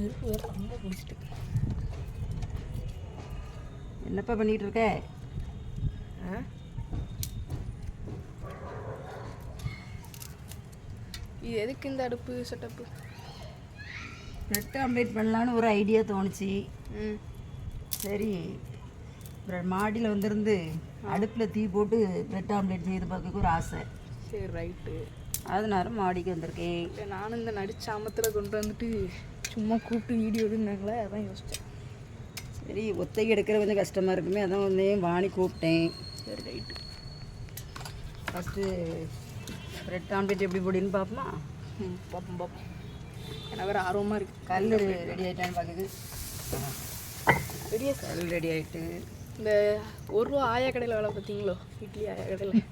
நெருப்பு வேறு ரொம்ப பிடிச்சிட்டு என்னப்பா பண்ணிகிட்டு இருக்க? ஆ? இது எதுக்கு இந்த அடுப்பு செட்டப்பு பிரெட் ஆம்லேட் பண்ணலான்னு ஒரு ஐடியா தோணுச்சு. சரி மாடியில் வந்திருந்து அடுப்பில் தீ போட்டு பிரெட் ஆம்லேட் செய்து பார்க்க ஒரு ஆசை. சரி ரைட்டு அதனால மாடிக்கு வந்திருக்கேன். நானும் இந்த நடிச்சாமத்தில் கொண்டு வந்துட்டு சும்மா கூப்பிட்டு வீடியோ எடுனாங்களே? அதான் யோசித்தேன் சரி ஒத்தைக்கு எடுக்கிற கொஞ்சம் கஷ்டமாக இருக்குமே. அதான் வந்து வாணி கூப்பிட்டேன். சரி ரைட்டு. ஃபஸ்ட்டு பிரெட் ஆம்லேட் எப்படி போடுன்னு பார்ப்போமா? ம் பார்ப்போம் பார்ப்போம். எனக்கு வேறு ஆர்வமாக இருக்குது கல் ரெடி ஆகிட்டான்னு பார்க்குது. பெரிய கல் ரெடி ஆகிட்டு இந்த ஒரு ரூபா ஆயா கடையில் வேலை பார்த்தீங்களோ? இட்லி ஆயா கடையில்.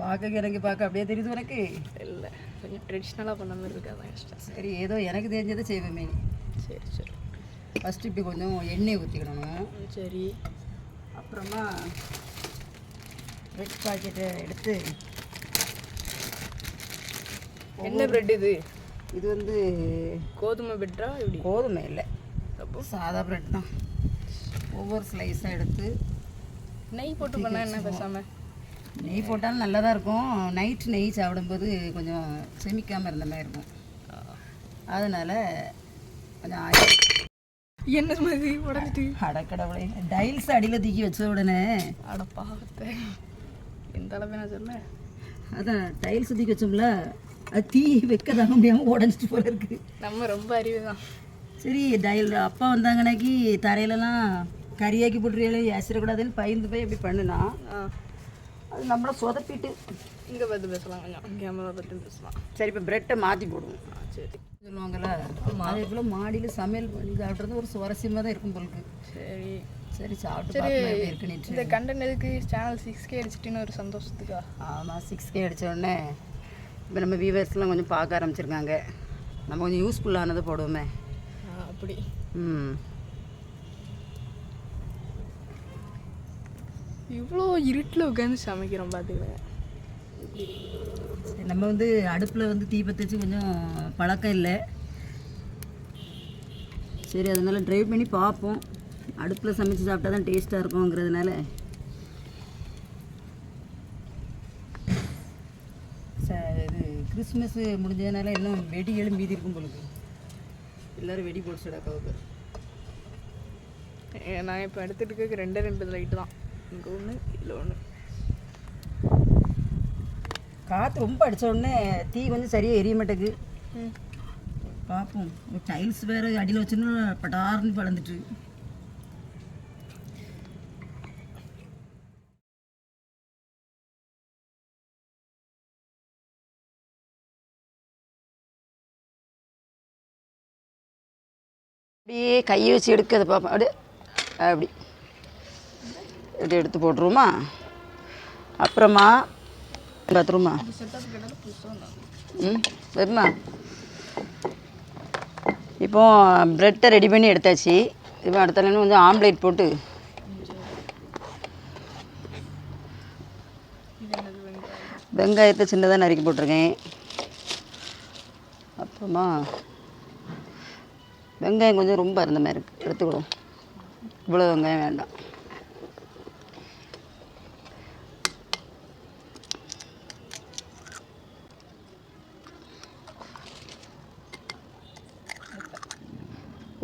பார்க்க எனக்கு பார்க்க அப்படியே தெரியுது உனக்கு. இல்லை. கொஞ்சம் ட்ரெடிஷ்னலாக பண்ண மாதிரி இருக்கு அதான் இஷ்டம் சரி ஏதோ எனக்கு தெரிஞ்சதை செய்வேமே சரி சரி. ஃபஸ்ட்டு இப்படி கொஞ்சம் எண்ணெய் ஊற்றிக்கணும் சரி. அப்புறமா பிரெட் பாக்கெட்டை எடுத்து என்ன பிரெட் இது? இது வந்து கோதுமை பிரெட்டா எப்படி? கோதுமை இல்லை. அப்போ? சாதா பிரெட் தான். ஒவ்வொரு ஸ்லைஸாக எடுத்து நெய் போட்டு பண்ணா என்ன பேசாம? நெய் போட்டாலும் நல்லா தான் இருக்கும். நைட் நெய் சாப்பிடும்போது கொஞ்சம் செமிக்காமல் இருந்த மாதிரி இருக்கும். அதனால் கொஞ்சம் ஆயில் என்ன மாதிரி உடஞ்சிட்டு? அடக்கடவுளே டைல்ஸ் அடியில் தூக்கி வச்ச உடனே. அட பாவத்தை. எந்த அளவு நான் சொல்ல அதான் டைல்ஸ் தூக்கி வச்சோம்ல அது தீ வைக்க தாங்க முடியாமல் உடஞ்சிட்டு போல இருக்கு. நம்ம ரொம்ப அறிவு தான் சரி டைல் அப்பா வந்தாங்கனாக்கி தரையிலலாம் கறியாக்கி போட்டுருவியாலே ஏசிடக்கூடாதுன்னு பயந்து போய் எப்படி பண்ணுனா அது நம்மளை சொதப்பிட்டு. இங்கே பார்த்து பேசலாம் கொஞ்சம். கேமரா பற்றி பேசலாம். சரி இப்போ பிரெட்டை மாற்றி போடுவோம். சரி. சொல்லுவாங்கல்ல அதே போல் மாடியில் சமையல் பண்ணி சாப்பிட்றது ஒரு சுவாரஸ்யமாக தான் இருக்கும் போலுக்கு சரி. சரி சாப்பிட்டு இந்த கண்டென்ட் எதுக்கு? சேனல் சிக்ஸ் கே அடிச்சிட்டின்னு ஒரு சந்தோஷத்துக்கா? ஆமாம் சிக்ஸ் கே அடித்த உடனே இப்போ நம்ம வியூவர்ஸ்லாம் கொஞ்சம் பார்க்க ஆரம்பிச்சிருக்காங்க. நம்ம கொஞ்சம் யூஸ்ஃபுல்லானதை போடுவோமே. அப்படி. ம். இவ்வளோ இருட்டில் உட்காந்து சமைக்கிறோம் பார்த்துக்கிறேன் சரி, நம்ம வந்து அடுப்பில் வந்து தீ பற்ற வச்சு கொஞ்சம் பழக்கம் இல்லை. சரி அதனால ட்ரைவ் பண்ணி பார்ப்போம். அடுப்பில் சமைச்சு சாப்பிட்டா தான் டேஸ்ட்டாக இருக்குங்கிறதுனால ச இது கிறிஸ்மஸ் முடிஞ்சதுனால இன்னும் வெடி எழும் மீதி இருக்கும் பொழுது எல்லோரும் வெடி ஏ, நான் இப்போ எடுத்துட்டு இருக்க ரெண்டே ரெண்டு லைட்டு தான். இங்கே ஒன்று இதில் ஒன்று காற்று ரொம்ப அடிச்ச உடனே தீ கொஞ்சம் சரியாக எரிய மாட்டேங்குது. பார்ப்போம் டைல்ஸ் வேறு அடியில் வச்சுன்னு பட்டார்னு பழந்துட்டு அப்படியே கையை வச்சு எடுக்க அதை பார்ப்போம் அப்படியே அப்படி. இது எடுத்து போட்டுருவோமா? அப்புறமா பார்த்துருமா ம் சரிம்மா இப்போ ப்ரெட்டை ரெடி பண்ணி எடுத்தாச்சு. இப்போ அடுத்த கொஞ்சம் ஆம்லேட் போட்டு. வெங்காயத்தை சின்னதாக நறுக்கி போட்டிருக்கேன். அப்புறமா வெங்காயம் கொஞ்சம் ரொம்ப இருந்த மாதிரி இருக்கு. எடுத்துக்கிடும் இவ்வளோ வெங்காயம் வேண்டாம்.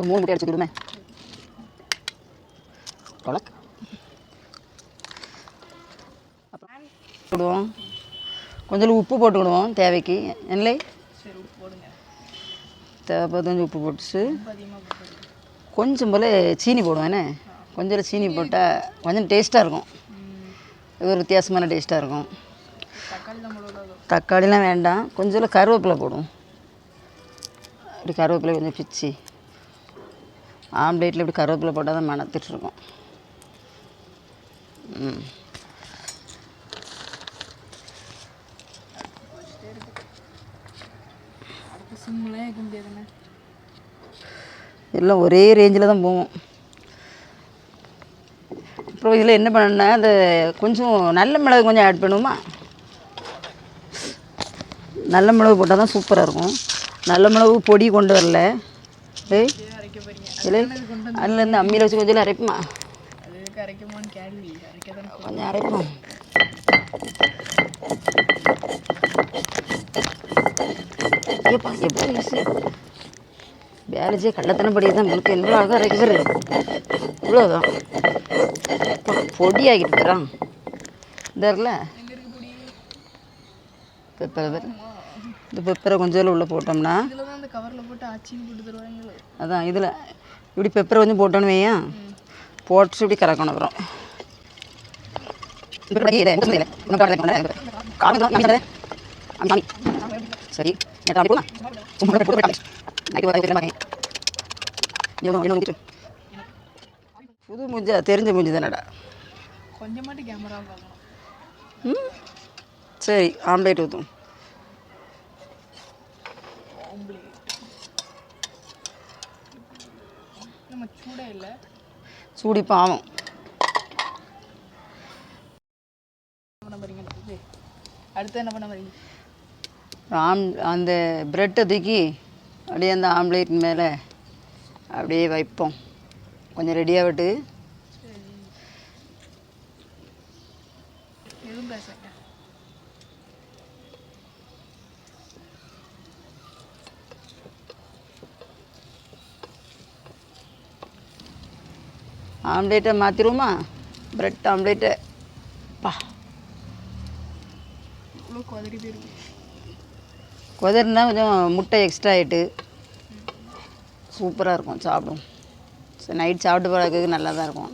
ஒரு மூணு முட்டை அடிச்சுக்கிடுமே. கொலக் போடுவோம் கொஞ்சம் உப்பு போட்டுக்கிடுவோம் தேவைக்கு. இல்லை சரி உப்பு கொஞ்சம் போட்டுச்சு. கொஞ்சம் போல் சீனி போடுவோம் என்ன? கொஞ்சம் சீனி போட்டால் கொஞ்சம் டேஸ்ட்டாக இருக்கும். ஒரு வித்தியாசமான டேஸ்ட்டாக இருக்கும். தக்காளிலாம் வேண்டாம். கொஞ்சம் கருவேப்பிலை போடுவோம். இப்படி கருவேப்பிலை கொஞ்சம் பிச்சு. ஆம்லேட்டில் இப்படி கருவேப்பிலை போட்டால் தான் மணத்துட்டு இருக்கும். ம். அடுத்து சிம்மில் வைக்க முடியாதுண்ணே. எல்லாம் ஒரே ரேஞ்சில் தான் போவோம். அப்புறம் இதில் என்ன பண்ணணும்னா அந்த கொஞ்சம் நல்ல மிளகு கொஞ்சம் ஆட் பண்ணுவோமா? நல்ல மிளகு போட்டால் தான் சூப்பராக இருக்கும். நல்ல மிளகு பொடி கொண்டு வரல. ஏய் அரைக்க போறீங்க அதுலேருந்து அம்மியில் வச்சு கொஞ்சம் அரைப்புமா? அதுக்கு அரைக்குமான்னு கேள்வி. அரைக்க தானே கொஞ்சம் அரைப்போம்? ஏப்பா எப்படி கள்ளத்தனம் படி தான் உங்களுக்கு எவ்வளோ அழகாக அரைக்கிறது. இவ்வளோதான் பொடி ஆகிட்டு இருக்கு பொடி? பெப்பரை பேர். இந்த பெப்பரை கொஞ்சம் உள்ளே போட்டோம்னா கவர்ல போட்டு ஆச்சின்னு போட்டு தருவாங்களோ அதான் இதில். இப்படி பெப்பரை கொஞ்சம் போட்டோன்னு வையன். போட்டு இப்படி கறக்கணும் அப்புறம். சரி. புது மூஞ்சா தெரிஞ்ச மூஞ்சி தானடா. கொஞ்சமாட்டி கேமரா ம். சரி ஆம்லேட் ஊற்றும் நம்ம சூடே இல்லை. சூடி பாவம். என்ன பண்ண அடுத்து என்ன பண்ண போறீங்க? ஆம் அந்த ப்ரெட்டை தூக்கி அப்படியே அந்த ஆம்லேட் மேலே அப்படியே வைப்போம். கொஞ்சம் ரெடியாக விட்டு. எதுவும் பேசுங்க ஆம்லேட்டை மாற்றிடுவோமா ப்ரெட் ஆம்லேட்டை. பா. இவ்வளோ கொஞ்சம் முட்டை எக்ஸ்ட்ரா ஆகிட்டு சூப்பராக இருக்கும் சாப்பிடும். சரி நைட் சாப்பிட்டு போகிறதுக்கு நல்லா தான் இருக்கும்.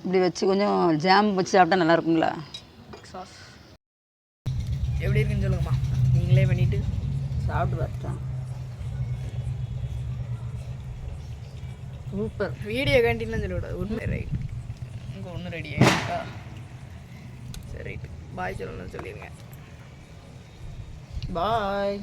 இப்படி வச்சு கொஞ்சம் ஜாம் வச்சு சாப்பிட்டா நல்லா இருக்குங்களா சாஸ் எப்படி இருக்குன்னு சொல்லுங்கம்மா. நீங்களே பண்ணிட்டு சாப்பிட்டு பார்த்துட்டான் சூப்பர் வீடியோ கேண்டீன்லாம் சொல்லக்கூடாது உண்மை ரைட் இங்கே ஒன்றும் ரெடி ஆகிட்டா சரி ரைட் பாய் சொல்லணும்னு சொல்லிடுங்க பாய்